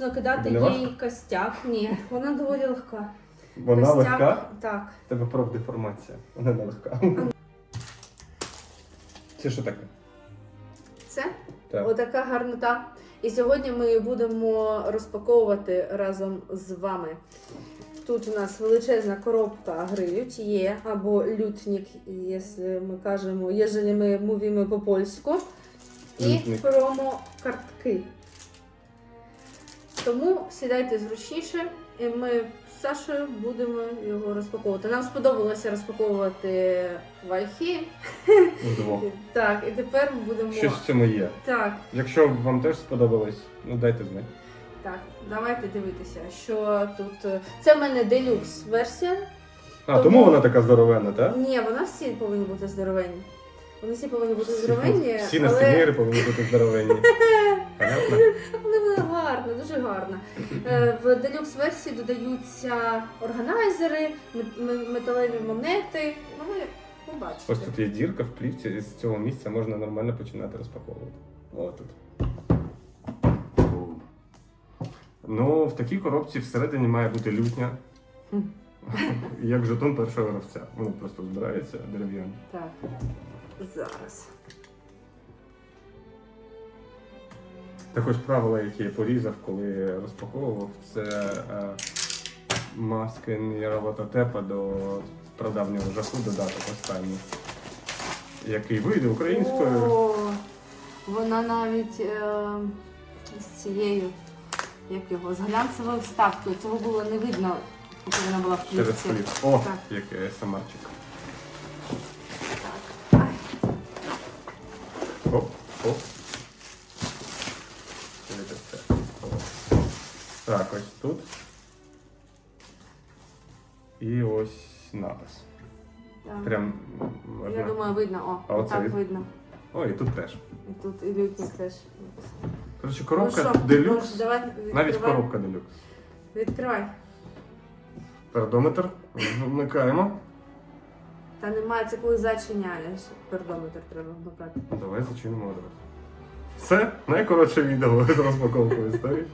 зручно кидати Не їй костяк. Ні, вона доволі легка. Вона Костяк- легка? Так. В Тебе профдеформація. Вона не легка. Це що таке? Це Так. отака гарнота. І сьогодні ми будемо розпаковувати разом з вами. Тут у нас величезна коробка гри лютьє або лютник, якщо ми кажемо, якщо ми мовимо по польську. І Лютник. промо-картки. Тому сідайте зручніше, і ми з Сашою будемо його розпаковувати. Нам сподобалося розпаковувати вальхи. Вдвох. Так, і тепер ми будемо. Щось в цьому є. Так, Якщо вам теж сподобалось, ну дайте знати. так, давайте дивитися, що тут. е, Це в мене делюкс версія. А, Тому- вона така здоровенна, так? Ні, вона всі повинні бути здоровенні. Вони всі повинні бути здоровенні, Всі але, настільміри повинні бути здоровенні. Понятно? але гарна, дуже гарна. Е, В делюкс версії додаються органайзери, металеві монети. Ну, ви побачите. Ось тут є дірка в плівці, і з цього місця можна нормально починати розпаковувати. О, тут. Ну, в такій коробці всередині має бути лютня. Як жетон першого гравця. Воно просто збирається дерев'яно. Так, зараз. Також правила, які я порізав, коли розпаковував, це е, маски Нєровототепа до прадавнього жаху додаток останній, який вийде українською. О, вона навіть е, з цією, як його, з глянцевою вставкою. Цього було не видно, поки вона була в Через плівці. плів. О, Так. який самарчик. Ай. Оп, оп. Дивіться це. О. Так, ось тут. І ось напис. Так. Прям Я думаю, видно. А О, оце так від- видно. О, і тут теж. І тут і лютник теж. Коротше, коробка ну, що, делюкс. може, давай Навіть відкривай. коробка делюкс. Відкривай. Пердометр. Вмикаємо. Та немає, це коли зачиняєш. Пердометр треба вмикати. Давай зачинимо одразу. Все, найкоротше відео з розпаковкою історії.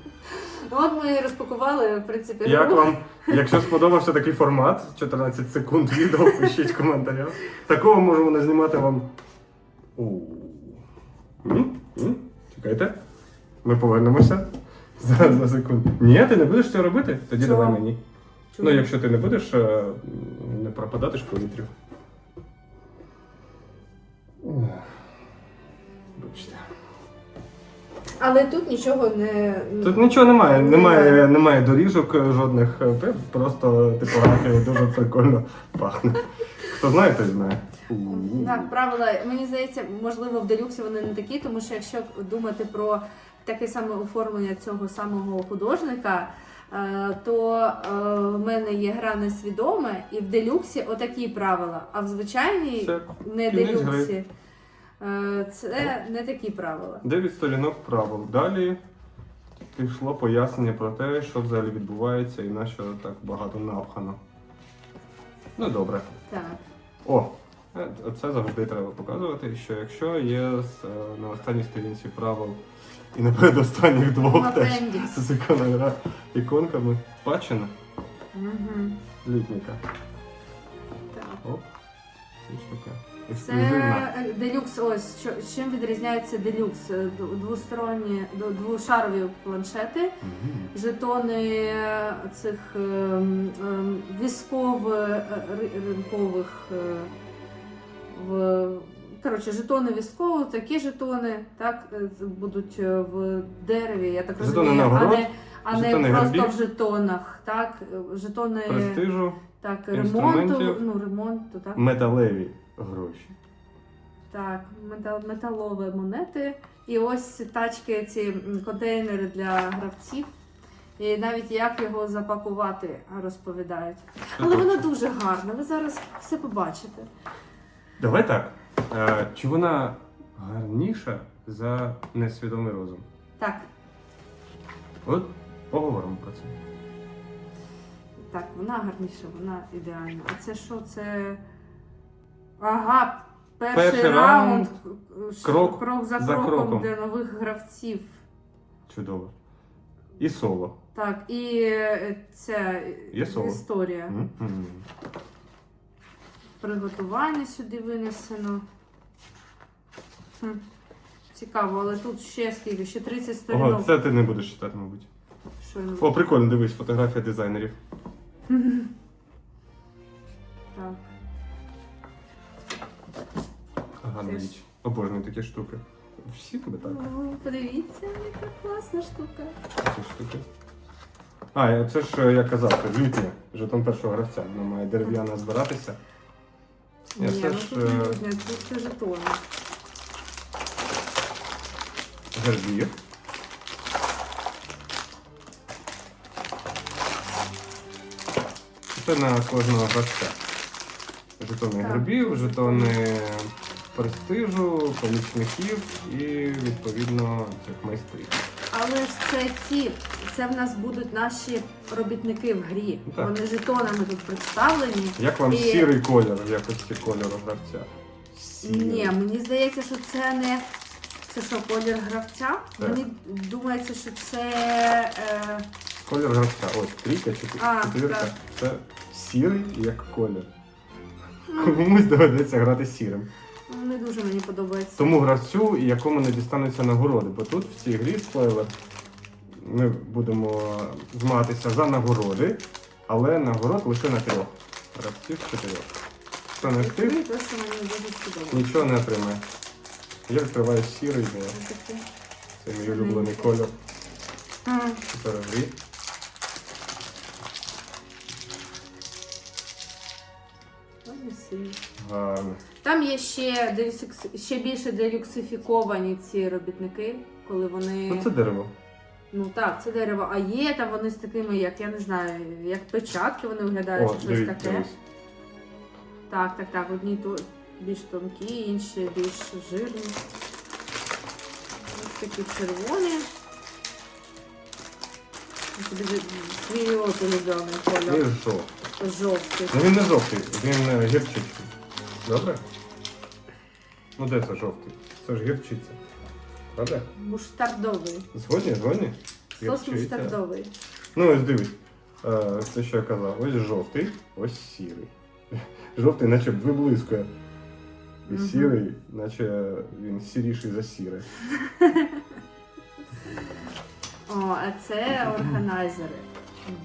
Ну, от ми і розпакували, в принципі, Як вам, якщо сподобався такий формат, 14 секунд відео, пишіть в коментарях. Такого можемо не знімати вам. М? М? Чекайте. Ми повернемося. За, за секунду. Ні, ти не будеш це робити? Тоді Чого? давай мені. Ну, якщо ти не будеш е, не пропадати ж повітрю. Ох. Але тут нічого не. Тут нічого немає, немає, Немає. немає доріжок е, жодних, е, просто типографія дуже прикольно пахне. Хто знає, той знає. Так, правила, мені здається, можливо, в делюксі вони не такі, тому що якщо думати про таке саме оформлення цього самого художника, е, то в мене є гра несвідоме, і в делюксі отакі правила. А в звичайній не делюксі це не такі правила. Дев'ять сторінок правил. Далі пішло пояснення про те, що взагалі відбувається і на що так багато напхано. Ну добре. Так. О, е, це завжди треба показувати, що якщо є е, на останній сторінці правил і на передостанніх двох теж з ікона- іконками пачена Угу. літніка. Так. Оп, це ж таке. Це Ексклюзивна. е, делюкс. Ось що чим відрізняється делюкс? Е, Двосторонні двошарові планшети, жетони е, цих ем, ем, військово-ринкових е, в коротше, жетони військово, такі жетони, так е, будуть в дереві, я так Жетони розумію, а нагород, не, а не просто гербів. в жетонах, так, жетони Престижу, так, ремонту, інструментів. ну ремонту, так. металеві гроші. Так, метал, металові монети. І ось тачки, ці контейнери для гравців. І навіть як його запакувати, розповідають. Але вона дуже гарна, ви зараз все побачите. Давай так. Е, чи вона гарніша за несвідомий розум? Так, От поговоримо про це. так, вона гарніша, вона ідеальна. А це що? Це. Ага, перший, Перший раунд. раунд. Ш- Крок крок за, за кроком, кроком. для нових гравців. Чудово. І соло. Так, і е, ця Є соло? історія. М-м. Приготування сюди винесено. Хм. Цікаво, але тут ще скільки, ще 30 Ого, сторінок. це ти не будеш читати, мабуть. Що я- О, прикольно, дивись, фотографія дизайнерів. Так. Гарна річ. Обожнюю такі штуки. Всі тебе так. О, подивіться, яка класна штука. Ці штуки. А, це ж е, я казав, це лютня, жетон першого гравця. Воно має дерев'яно збиратися. Я Ні, це ну ж, тут не е, тут це жетони. Гербів. Це на кожного гравця. Жетони Так. гербів, жетони престижу, помічників і відповідно цих майстрів. Але ж це ці, це в нас будуть наші робітники в грі. Так. Вони жетонами тут представлені. Як вам І- сірий колір в якості кольору гравця? Сірий. Ні, мені здається, що це не. Це що, колір гравця? Так. Мені думається, що це. Е, Колір гравця. Ось трійка, чотир- А, четвірка. так. Це сірий як колір. ну, Комусь доведеться грати сірим. Не дуже мені подобається. Тому гравцю, якому не дістануться нагороди. Бо тут в цій грі спойлер, ми будемо змагатися за нагороди, але нагород лише на трьох. Гравців чотирьох. Хто не встиг, це те, що мені дуже сподобалося. нічого не отримає. Я відкриваю сірий, бо Ось таке. це мій улюблений колір. М, в грі. Гарно. Там є ще, делюкс- ще більше делюксифіковані ці робітники, коли вони. Ну це дерево. Ну так, це дерево. А є там вони з такими, як я не знаю, як печатки вони виглядають, О, чи щось дивіться, таке. Так, так, так. Одні то більш тонкі, інші більш жирні. Ось такі червоні. Свій от улюблений І кольор. Жовтий. Ну він не жовтий, він е, гірчичний. Добре? Ну де це жовтий? Це ж гірчиця. Правда? Муштардовий. Згодні, згодні? Сос Гірчиця. муштардовий. Ну ось дивись. Е, Це що я казав. Ось жовтий, ось сірий. Жовтий, наче виблискує. І Мгм. сірий, наче він сіріший за сіре. О, а це органайзери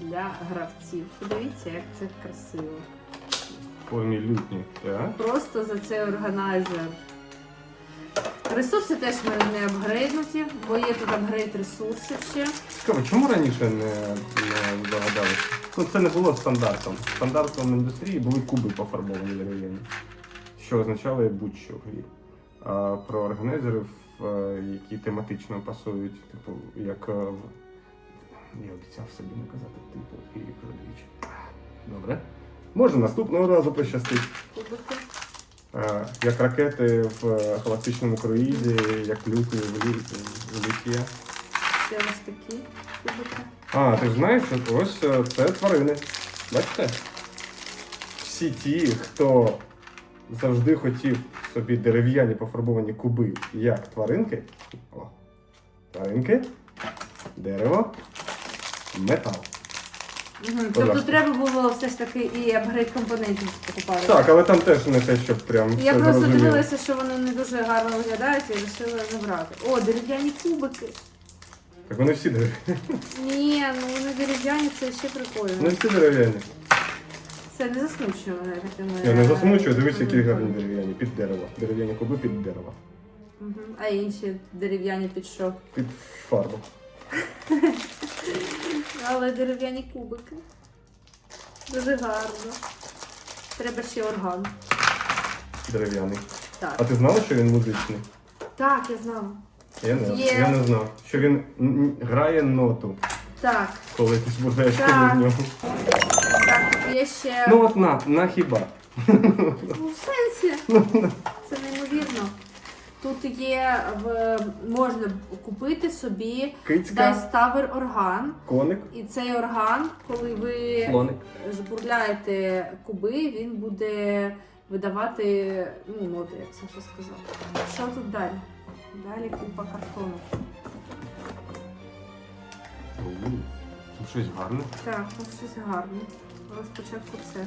для гравців. Подивіться, як це красиво. В формі лютні. Так? Просто за цей органайзер. Ресурси теж в мене не апгрейднуті, бо є тут апгрейд ресурсів ще. Цікаво, чому раніше не, не догадалися? Ну, це не було стандартом. Стандартом індустрії були куби пофарбовані дерев'яні, що означало будь-що в грі. А про органайзерів, е, які тематично пасують, типу, як е, в. Я обіцяв собі не казати типу і кладовіч. Добре. Може наступного разу пощастить. Е, Як ракети в е, галактичному круїзі, як лютні в лі- в літі. Ще ось такі кубики. А, ти ж знаєш, що ось е, це тварини. Бачите? Всі ті, хто завжди хотів собі дерев'яні пофарбовані куби, як тваринки. О, тваринки, дерево, метал. Угу. Тобто ласка. треба було все ж таки і апгрейд компонентів покупати. Так, але там теж не те, щоб прям. Я все просто зрозуміло. дивилася, що вони не дуже гарно виглядають і вирішила забрати. О, дерев'яні кубики. Так вони всі дерев'яні. Ні, ну вони дерев'яні, це ще Вони прикольно. всі дерев'яні. Це не засмучує мене такими. Я не засмучую, дивись, які гарні дерев'яні. Під дерево. Дерев'яні куби під дерево. Мгм. А інші дерев'яні під що? Під фарбу. Але дерев'яні кубики. Дуже гарно. Треба ще орган. Дерев'яний. Так. А ти знала, що він музичний? Так, я знала. Я не, Є. я не знав, що він грає ноту, Так, коли ти збираєш Так. коло нього. так, тут є ще. Ну от на, на хіба. Ну, в сенсі. Тут є в можна купити собі Tower орган. коник, І цей орган, коли ви слоник. жбурляєте куби, він буде видавати ну, ноти, як Саша сказав. Що тут далі? Далі купа картону. Там щось гарне. Так, ну щось гарне. Але спочатку це.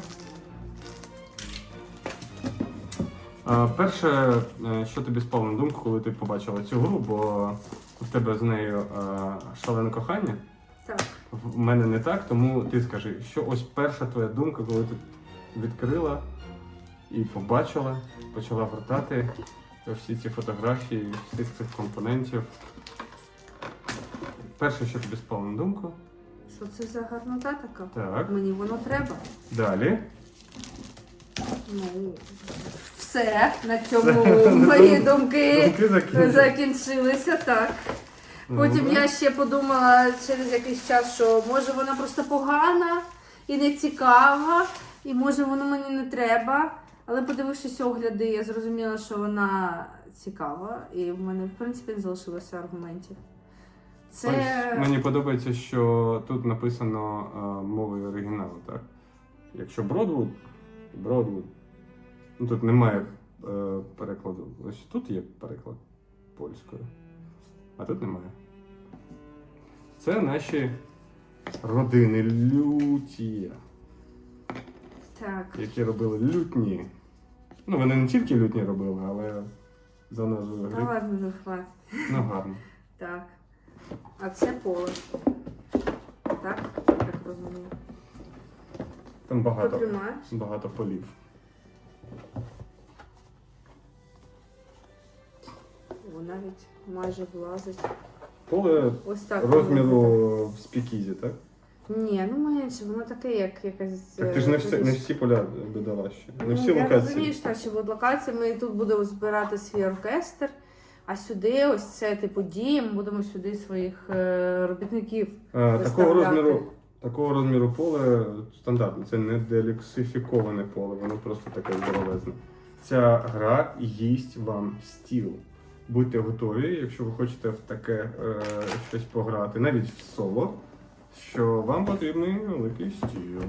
Перше, е, що тобі спало на думку, коли ти побачила цю гру, бо в тебе з нею е, шалене кохання. Так. В мене не так, тому ти скажи, що ось перша твоя думка, коли ти відкрила і побачила, почала вертати всі ці фотографії, всіх цих компонентів. Перше, що тобі спало на думку. Що це за гарнота така? Так. Мені воно треба. Далі. Ну, все. На цьому мої думки Думки закінчилися, так. Потім я ще подумала через якийсь час, що може вона просто погана і не цікава, і може воно мені не треба. Але подивившись огляди, я зрозуміла, що вона цікава, і в мене, в принципі, не залишилося аргументів. Це Ось мені подобається, що тут написано е, мовою оригіналу, так? Якщо Бродвуд, Бродвуд. Ну тут немає е, перекладу. Ось тут є переклад польською, а тут немає. Це наші родини люті, так. які робили лютні. Ну, вони не тільки лютні робили, але за назвою гри. ладно, вже хватить. Ну гарно. Так. А це поле. Так? Я так розумію. Там багато, багато полів. О, навіть майже влазить. Поле Ось так. розміру в спікізі, так? Ні, ну менше, воно таке, як якась. Так ти ж не всі, не е, всі поля додала ще. Не Ну, всі я локації. розумію, що ще будуть локації. Ми тут будемо збирати свій оркестр, а сюди ось це типу дім, будемо сюди своїх е, робітників. А, такого виставляти. розміру, такого розміру поле стандартне. Це не делюксифіковане поле, воно просто таке здоровезне. Ця гра їсть вам стіл. Будьте готові, якщо ви хочете в таке е, щось пограти, навіть в соло, що вам потрібний великий стіл.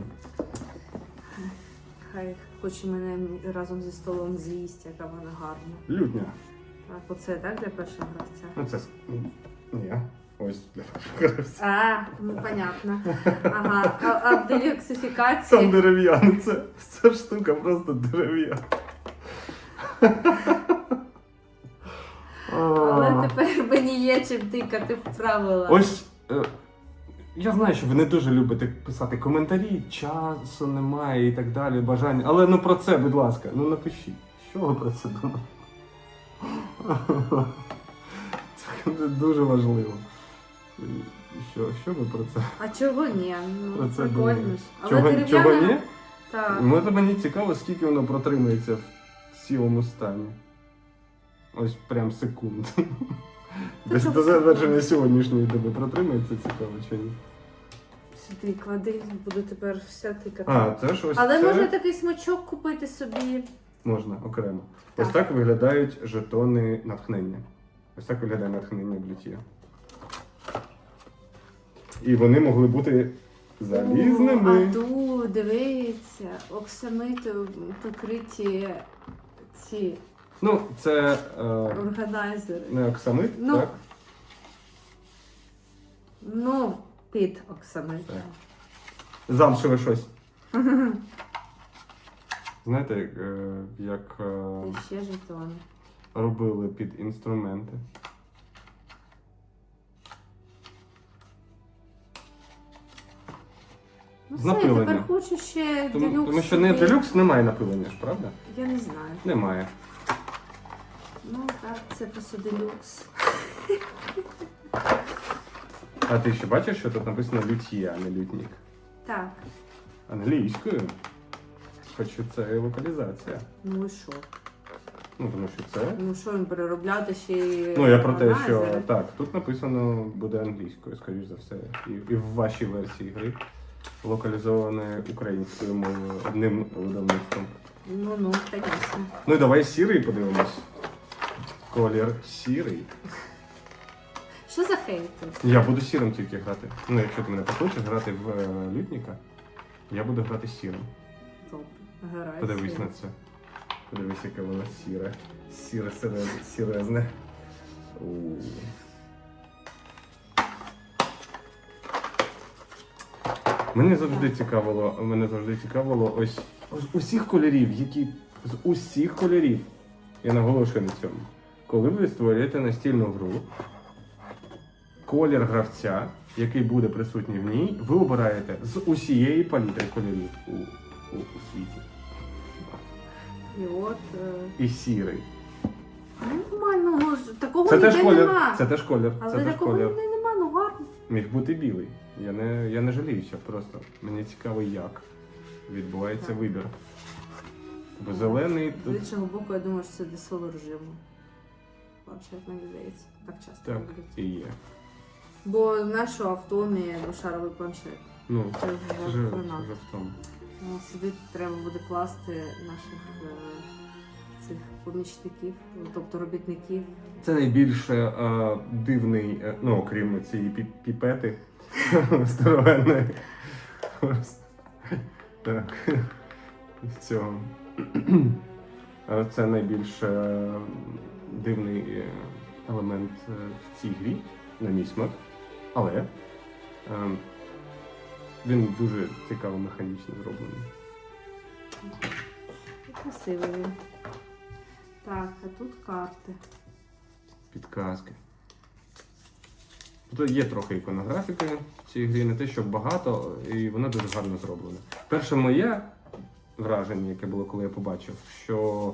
Хай хоче мене разом зі столом з'їсть, яка вона гарна. Лютня. Так, оце так для першого гравця. Ну це с- ні. Ось для вашого гравця. А, ну понятно. Ага. А, а в Там делюксифікації. дерев'яне. Це, ця штука просто дерев'яна. Але тепер мені є чим тикати в правила. Ось е, я знаю, що ви не дуже любите писати коментарі, часу немає і так далі, бажання. Але ну про це, будь ласка, ну напишіть, що ви про це думаєте. Це дуже важливо. Що, що ви про це? А чого ні? Про Ну, це прикольно ж. Але Чого, дерев'яна. чого ні? Так. Ну, це мені цікаво, скільки воно протримається в цілому стані. Ось прям секунд. Десь до завершення сьогоднішньої доби протримається цікаво чи ні. Сюди клади, буду тепер все тикати. А, це ж ось Але це можна такий смачок купити собі. можна окремо. Так. Ось так виглядають жетони натхнення. Ось так виглядає натхнення блютія. І вони могли бути О, залізними. а тут, дивіться, оксамитом покриті ці Ну, це е, органайзери. не оксамит, Ну, так? Ну, під оксамитом. Замшеве щось. Знаєте, як, е, як е, І ще жетони. робили під інструменти. Ну З все, напиленням. тепер хочу ще Тому, делюкс. тому що не собі. делюкс немає напилення ж, правда? Я не знаю. Немає. Ну так, це просто делюкс. А ти ще бачиш, що тут написано лютія, а не лютнік. Так, Англійською. Хоча це локалізація. ну і що? Ну, тому що це. Ну що їм переробляти ще й Ну, я про те, що так, тут написано буде англійською, скоріш за все. І, і в вашій версії гри локалізоване українською мовою одним видавництвом. Ну, ну, звісно. Ну і давай сірий подивимось. Колір сірий. Що за хейт? Я буду сірим тільки грати. Ну, якщо ти мене покличеш грати в е, лютніка, я буду грати сірим. Добре, гаразд. Подивись на це. Подивись, яке воно сіре. Сіре, сіре, сірезне. У. Мене завжди цікавило, мене завжди цікавило ось з усіх кольорів, які з усіх кольорів. Я наголошую на цьому. Коли ви створюєте настільну гру, колір гравця, який буде присутній в ній, ви обираєте з усієї палітри кольорів у, у, у світі. І от. е, І сірий. Нормально, ну, ж- такого Це ніде теж колір. нема. Це теж колір. Але Це теж такого колір. ніде нема, ну гарно. Міг бути білий. Я не, я не жаліюся просто. Мені цікаво, як відбувається Так. вибір. Бо зелений З тут. іншого боку, я думаю, що це для соло режиму. Планшет, мені здається. Так часто Так, роблять. і є. Бо нашу автомі двошаровий планшет. Ну, Це це вже хрена. вже в тому. Ну, Сюди треба буде класти наших е, цих помічників, ну, тобто робітників. Це найбільш е, дивний, е, ну, окрім цієї пі- піпети здоровенної. Так. Цього. Е, Це найбільш е, дивний е, елемент е, в цій грі, на мій смак. Але е, він дуже цікаво механічно зроблений. Красивий він. Так, а тут карти. підказки. Тут є трохи іконографіки в цій грі, не те, що багато, і вона дуже гарно зроблена. Перше моє враження, яке було, коли я побачив, що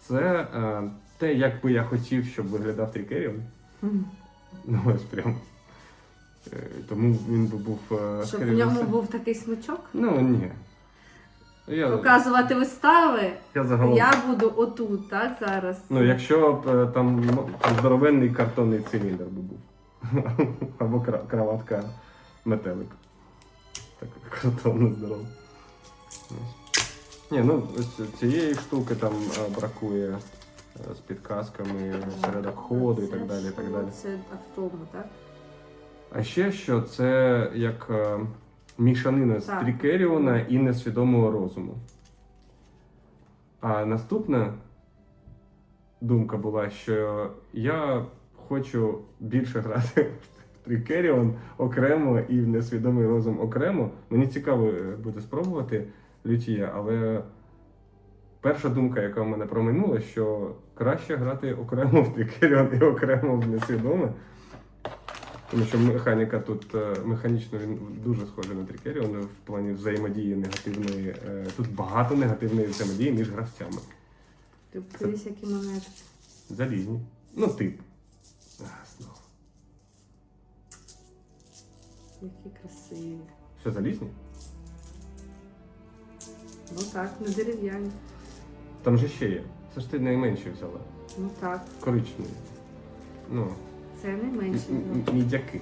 це е, те, як би я хотів, щоб виглядав Трікеріон. Ну, ось прямо. Е, Тому він би був. е, Щоб в ньому був такий смичок. Ну, ні. Я, Показувати вистави. я загалом. Я буду отут, так, зараз. Ну, якщо б е, там, здоровенний картонний циліндр би був. Або краватка метелик. Так картонно здорова. Ні, ну ось цієї штуки там бракує з підказками, порядок ходу і так далі. і так далі. Це автому, так? А ще що це як е, мішанина з. Трікеріона і несвідомого розуму. А наступна думка була, що я хочу більше грати в Трікеріон окремо і в несвідомий розум окремо. Мені цікаво е, буде спробувати лютія, але перша думка, яка в мене промайнула, що краще грати окремо в Трікеріон і окремо в несвідоме. Тому що механіка тут е, механічно він дуже схожий на Трікеріон в плані взаємодії негативної. е, Тут багато негативної взаємодії між гравцями. Ти подивись, які монети. Залізні. Ну, тип. Знову. Які красиві. Що залізні? Ну так, не дерев'яні. Там же ще є. Це ж ти найменші взяла. Ну так, Коричневі. Ну, це найменше. мідяки.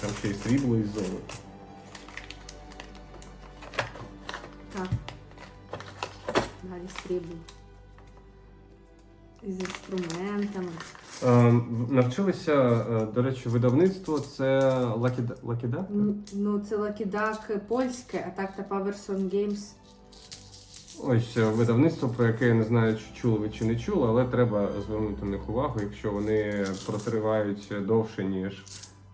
Там ще й срібло і золото. Так. Далі срібло. Із інструментами. Е, навчилися, е, до речі, видавництво це Лакіда. Лакіда? Ну, Ну, це Лакідак польське, а так та Paverson Games. Ось видавництво, про яке я не знаю, чи чули ви чи не чули, але треба звернути на них увагу, якщо вони протривають довше, ніж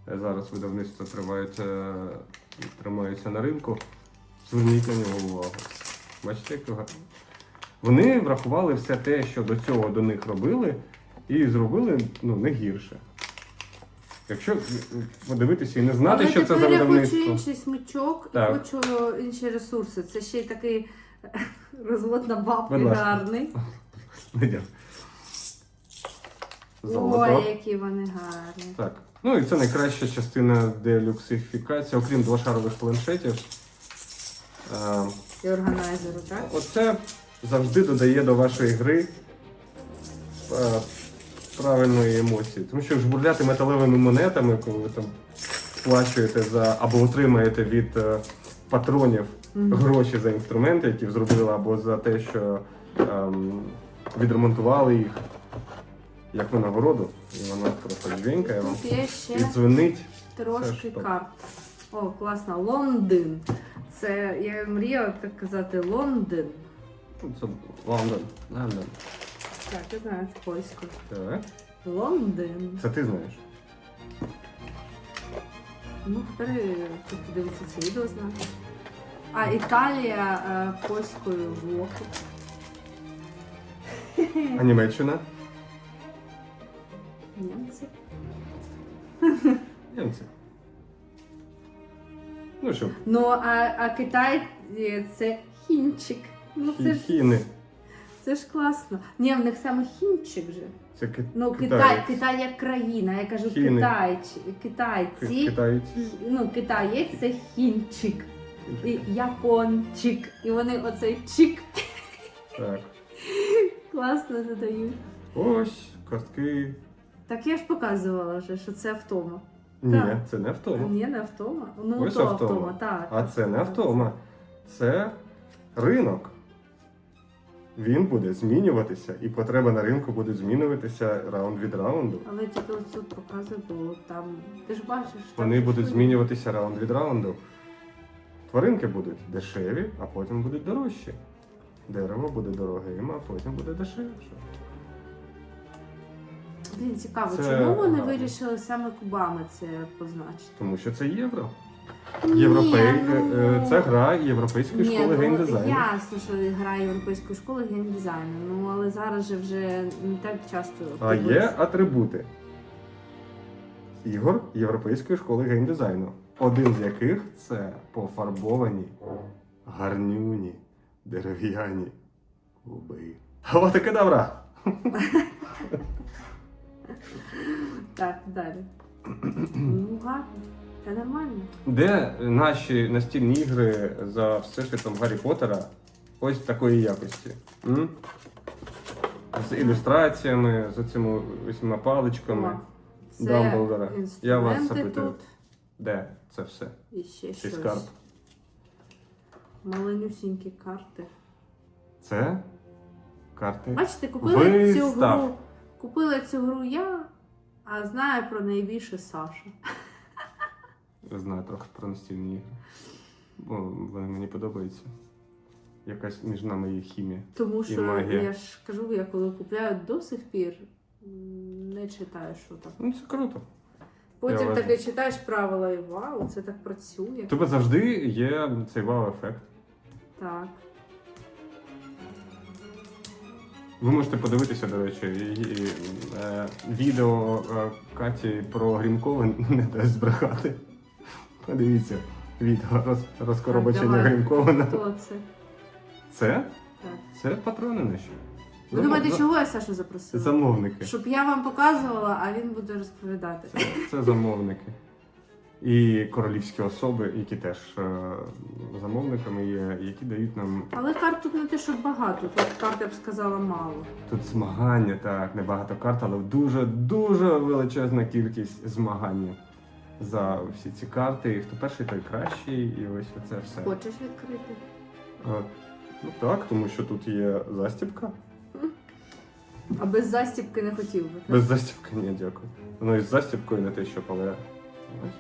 зараз видавництво е, тримаються на ринку. Зверніть на нього увагу. Бачите, як його? Вони врахували все те, що до цього до них робили, і зробили ну, не гірше. Якщо подивитися і не знати, Але що це за тепер я хочу інший смичок і Так. хочу інші ресурси. Це ще й такий розвод на бабки Будь ласка. гарний. Золото. Ой, які вони гарні. Так. Ну і це найкраща частина делюксифікації, окрім двошарових планшетів. Е, І органайзеру, так? Оце завжди додає до вашої гри е, правильної емоції. Тому що жбурляти металевими монетами, коли ви там сплачуєте за або отримаєте від е, патронів. Гроші за інструменти, які зробили, або за те, що ем, відремонтували їх як винагороду, і вона просто дзвінкає вам Тут є і дзвонить. Трошки карт. О, класно. Лондон. Це я мріяла так казати Лондон. Ну, Це Лондон. Лондон. Так, я знаю це польською. Так. Лондон. Це ти знаєш. Ну, тепер е, хто подивиться це відео знає. А Італія е, польською блоку. А Німеччина? Німці. Німці. Ну що, Ну, а, а Китай е, це хінчик. Ну це ж, хіни. це ж класно. Ні, в них саме хінчик же. Це ки... Ну, Китай, китаєць. Китай як країна, я кажу Хіни. китайці, Ки- китайці. Китаєць. Ну, китаєць це хінчик. І япончик. І вони оцей чик Так. класно додають. Ось картки. Так я ж показувала вже, що це втома. Ні, Так. це не автома. Ні, не втома. Ну, Ось то автома. втома, так. А це не автома. Це ринок. Він буде змінюватися, і потреби на ринку будуть змінюватися раунд від раунду. Але тільки ось тут показує, бо там. Ти ж бачиш, там Вони ж будуть змінюватися раунд від раунду. Тваринки будуть дешеві, а потім будуть дорожчі. Дерево буде дорогим, а потім буде дешевше. Блін, цікаво, Це чому вони гарно. вирішили саме кубами це позначити? Тому що це євро. Ні, ну- е, Це гра Європейської Ні, школи ну, геймдизайну. Ясно, що грає європейської школи геймдизайну. Ну але зараз же вже не так часто. А є атрибути ігор Європейської школи геймдизайну. Один з яких це пофарбовані, гарнюні, дерев'яні губи. Гавата кедавра! Так, далі. ну гарно. Це нормально. Де наші настільні ігри за всесвітом Гаррі Поттера ось такої якості? М? З ілюстраціями, з цими усіма паличками. О, Це Дамблдора. Я вас інструменти запитую. тут Де це все? і ще Цей щось. скарб. Маленюсінькі карти. Це карти. Бачите, купили цю Вистав. гру. Купила цю гру я, а знаю про неї більше Саша. Я знаю трохи про настільні ігри. Бо вони мені подобаються. Якась між нами є хімія. Тому що магія. я ж кажу, я коли купляю до сих пір, м, не читаю, що там. Ну це круто. Потім Я таке читаєш правила і вау, це так працює. У тебе завжди є цей вау-ефект. Так. Ви можете подивитися, до речі, і, і, е, відео е, Каті про Грімкова не дасть збрехати. Подивіться відео роз, розкоробочення давай. Грімкована. Хто це? Це? Так. Це патрони наші. Ви думаєте, чого я Сашу запросила? Замовники. Щоб я вам показувала, а він буде розповідати. Це, це замовники. І королівські особи, які теж е, замовниками є, які дають нам Але карт тут не те, що багато, тут карт, я б сказала, мало. тут змагання, так, небагато карт, але дуже дуже величезна кількість змагання за всі ці карти. І хто перший, той кращий, і ось оце все. Хочеш відкрити? Е, ну так, тому що тут є застібка. А без застібки не хотів би. так? Без застібки ні, дякую. Воно із застібкою не те, що але. Ось.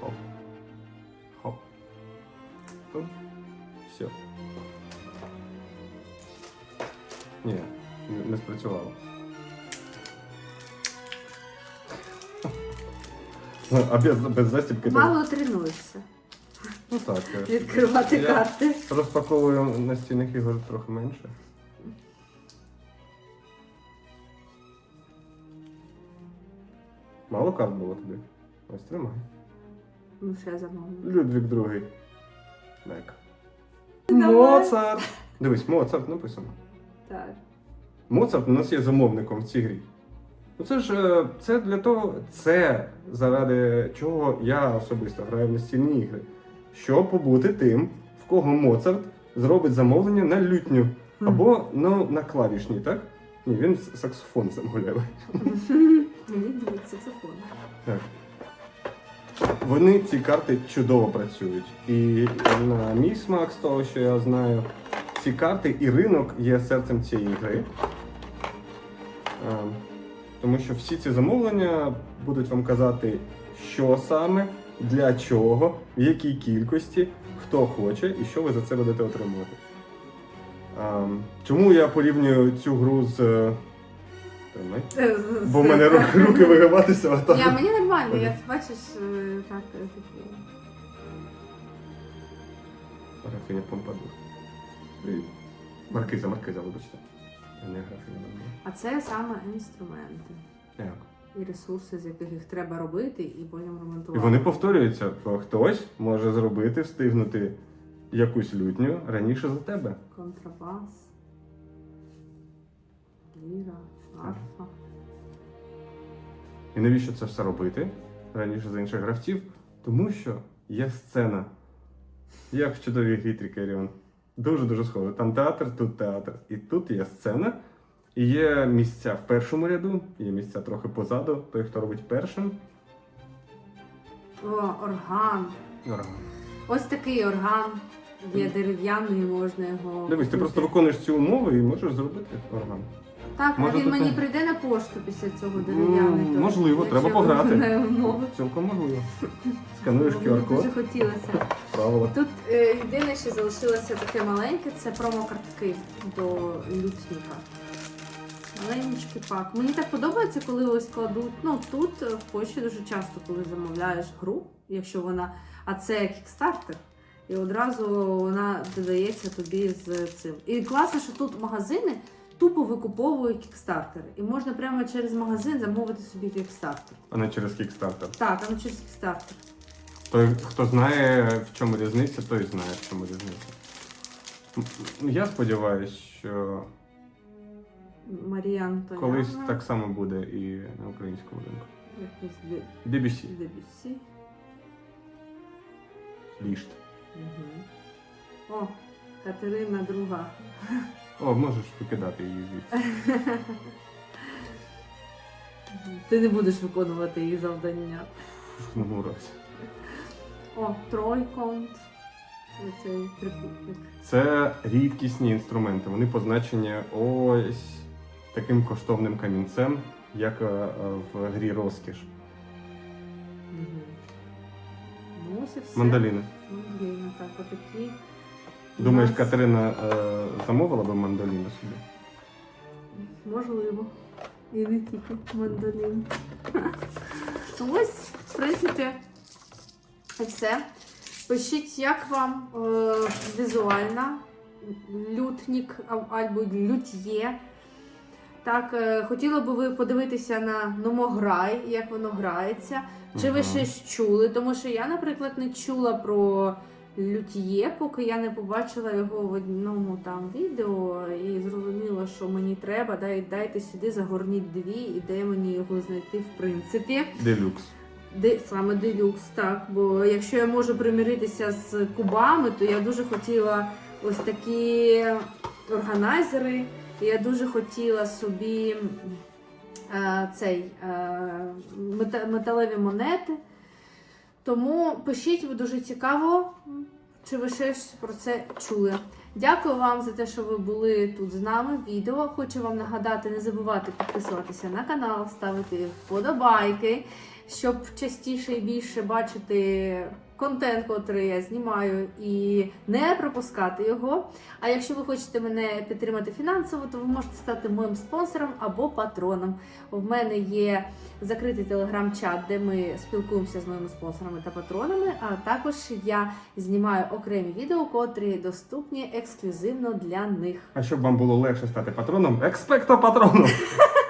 Хоп. Хоп. Все. Ні, не, не спрацювало. Ну, А без, без застібки то- Мало тренуєшся Ну так. відкривати Я- карти. Розпаковую настільних ігор трохи менше. Карт було тобі? Ось тримай. Ну, ще замовлю. Людвік другий. Дай-ка. Давай. Моцарт! Дивись, Моцарт написано. Так. Моцарт у нас є замовником в цій грі. Ну це ж е, це для того, це заради чого я особисто граю в настільні ігри. Щоб побути тим, в кого Моцарт зробить замовлення на лютню. Або ну, на клавішні, так? Ні, він с- саксофон замовляє. Мені дивить саксофон. Так. Вони ці карти чудово працюють. І на мій смак, з того, що я знаю, ці карти і ринок є серцем цієї гри. Е, Тому що всі ці замовлення будуть вам казати, що саме, для чого, в якій кількості, хто хоче і що ви за це будете отримувати. Е, Чому я порівнюю цю гру з Тримай. Е, Бо в мене руки, руки вигибатися отак. Ні, мені нормально, я бачиш, е, так, е, такі. Графиня Помпадур. Привіт. Маркиза, Маркиза, вибачте. Я Не графиня. А це саме інструменти Як? і ресурси, з яких їх треба робити, і потім І ремонтувати. вони повторюються, бо хтось може зробити, встигнути якусь лютню раніше за тебе. Контрабас, ліра, арфа. І навіщо це все робити раніше за інших гравців? Тому що є сцена. Як в чудовій грі Трікеріон. Дуже-дуже схоже. Там театр, тут театр. І тут є сцена. І є місця в першому ряду, є місця трохи позаду, той, хто робить першим. О, орган. Орган. Ось такий орган. Є дерев'яний, можна його. Дивись, ти просто виконуєш цю умову і можеш зробити орган. Так, Може, а він мені прийде на пошту після цього дерев'яний. М, можливо, треба пограти. Цілком можливо. Скануєш QR-код, хотілося. правила. Тут е, єдине, що залишилося таке маленьке, це промокартки до лютника. Маленький пак. Мені так подобається, коли ось кладуть. Ну тут е, в Польщі дуже часто, коли замовляєш гру, якщо вона. А це кікстартер. І одразу вона додається тобі з цим. І класно, що тут магазини тупо викуповують кікстартери. І можна прямо через магазин замовити собі кікстартер. А не через Kickstarter. Так, а не через кікстартер. Той, хто знає, в чому різниця, той знає, в чому різниця. Я сподіваюся, що Марія Антоняна. колись так само буде і на українському ринку. Якось BBC. Дебюсі. Лішт. Угу. О, Катерина друга. О, можеш викидати її звідси. Ти не будеш виконувати її завдання. в разі. О, тройконт. Оцей трикутник. Це рідкісні інструменти. Вони позначені ось таким коштовним камінцем, як е, е, в грі розкіш. Угу. Ну, ось і все. Мандаліни. Мандаліни, так, отакі. Думаєш, нас- Катерина е, замовила би мандоліну собі? Можливо. І не тільки мандолін. Ось, в принципі, і все. Пишіть, як вам е, візуальна лютнік а- або лют'є. Так, е, хотіла би ви подивитися на номограй, як воно грається. Чи ви Мгм. щось чули? Тому що я, наприклад, не чула про лют'є, поки я не побачила його в одному там відео і зрозуміла, що мені треба. Дай, дайте сюди, загорніть дві, і де мені його знайти, в принципі. Делюкс. Де саме делюкс, так. Бо якщо я можу примиритися з кубами, то я дуже хотіла ось такі органайзери. Я дуже хотіла собі е, цей е, мета- металеві монети. Тому пишіть, бо дуже цікаво, чи ви щось про це чули. Дякую вам за те, що ви були тут з нами відео. Хочу вам нагадати, не забувати підписуватися на канал, ставити вподобайки, щоб частіше і більше бачити контент, який я знімаю, і не пропускати його. А якщо ви хочете мене підтримати фінансово, то ви можете стати моїм спонсором або патроном. В мене є закритий телеграм-чат, де ми спілкуємося з моїми спонсорами та патронами. А також я знімаю окремі відео, котрі доступні ексклюзивно для них. А щоб вам було легше стати патроном, експекто патроном!